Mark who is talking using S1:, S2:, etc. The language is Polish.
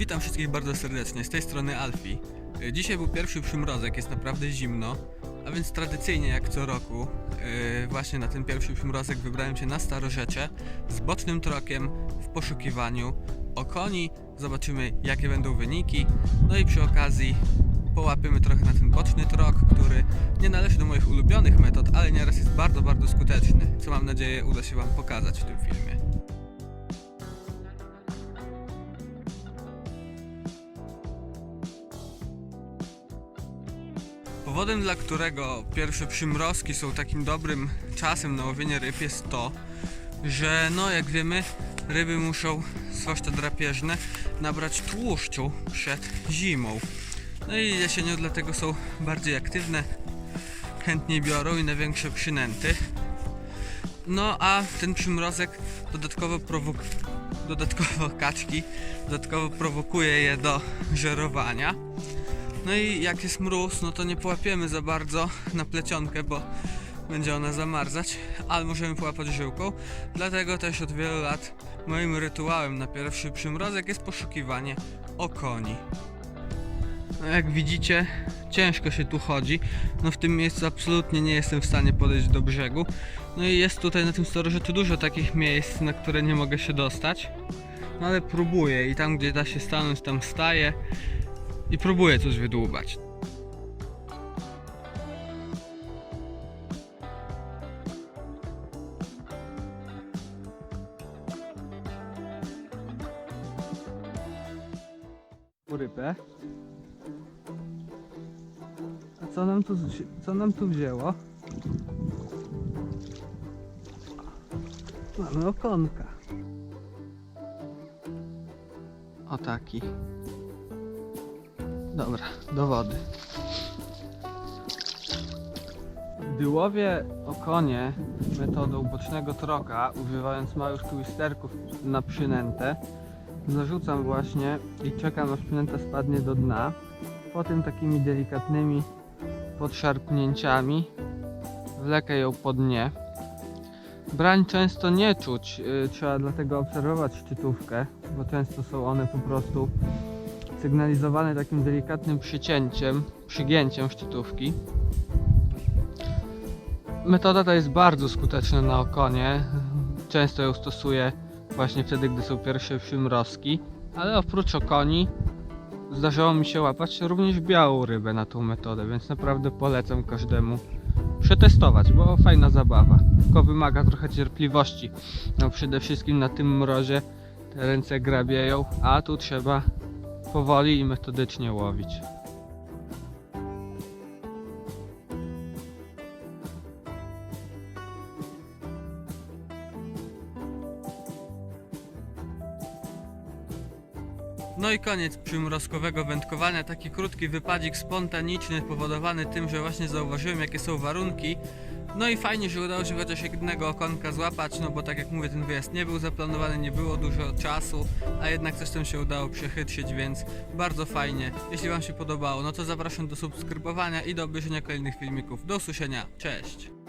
S1: Witam wszystkich bardzo serdecznie, z tej strony Alfie. Y, Dzisiaj był pierwszy przymrozek, jest naprawdę zimno, a więc tradycyjnie jak co roku, yy, właśnie na ten pierwszy przymrozek wybrałem się na Starorzecie z bocznym trokiem w poszukiwaniu okoni. Zobaczymy jakie będą wyniki, no i przy okazji połapiemy trochę na ten boczny trok, który nie należy do moich ulubionych metod, ale nieraz jest bardzo, bardzo skuteczny, co mam nadzieję uda się Wam pokazać w tym filmie. Powodem, dla którego pierwsze przymrozki są takim dobrym czasem na łowienie ryb jest to, że no jak wiemy ryby muszą, zwłaszcza drapieżne, nabrać tłuszczu przed zimą. No i jesienią dlatego są bardziej aktywne, chętniej biorą i na większe przynęty. No a ten przymrozek dodatkowo prowokuje dodatkowo kaczki, dodatkowo prowokuje je do żerowania. No i jak jest mróz, no to nie połapiemy za bardzo na plecionkę, bo będzie ona zamarzać, ale możemy połapać żyłką. Dlatego też od wielu lat moim rytuałem na pierwszy przymrozek jest poszukiwanie okoni. No jak widzicie, ciężko się tu chodzi. No w tym miejscu absolutnie nie jestem w stanie podejść do brzegu. No i jest tutaj na tym starożytu dużo takich miejsc, na które nie mogę się dostać. No ale próbuję i tam gdzie da się stanąć, tam staję i próbuję coś wydłubać. Rybę. A co nam tu, co nam tu wzięło? Mamy okonka. O taki. Dobra, do wody. Gdy łowię okonie metodą bocznego troka, używając małych twisterków na przynętę, zarzucam właśnie i czekam aż przynęta spadnie do dna. Potem takimi delikatnymi podszarpnięciami wlekę ją po dnie. Brań często nie czuć, yy, trzeba dlatego obserwować szczytówkę, bo często są one po prostu sygnalizowane takim delikatnym przycięciem, przygięciem szczytówki. Metoda ta jest bardzo skuteczna na okonie. Często ją stosuję właśnie wtedy, gdy są pierwsze przymrozki, ale oprócz okoni zdarzało mi się łapać również białą rybę na tą metodę, więc naprawdę polecam każdemu przetestować, bo fajna zabawa. Tylko wymaga trochę cierpliwości. No przede wszystkim na tym mrozie te ręce grabieją, a tu trzeba powoli i metodycznie łowić. No i koniec przymrozkowego wędkowania. Taki krótki wypadzik spontaniczny, powodowany tym, że właśnie zauważyłem, jakie są warunki. No i fajnie, że udało się chociaż jednego okonka złapać, no bo tak jak mówię, ten wyjazd nie był zaplanowany, nie było dużo czasu, a jednak coś tam się udało przechytrzyć, więc bardzo fajnie. Jeśli Wam się podobało, no to zapraszam do subskrybowania i do obejrzenia kolejnych filmików. Do usłyszenia, cześć!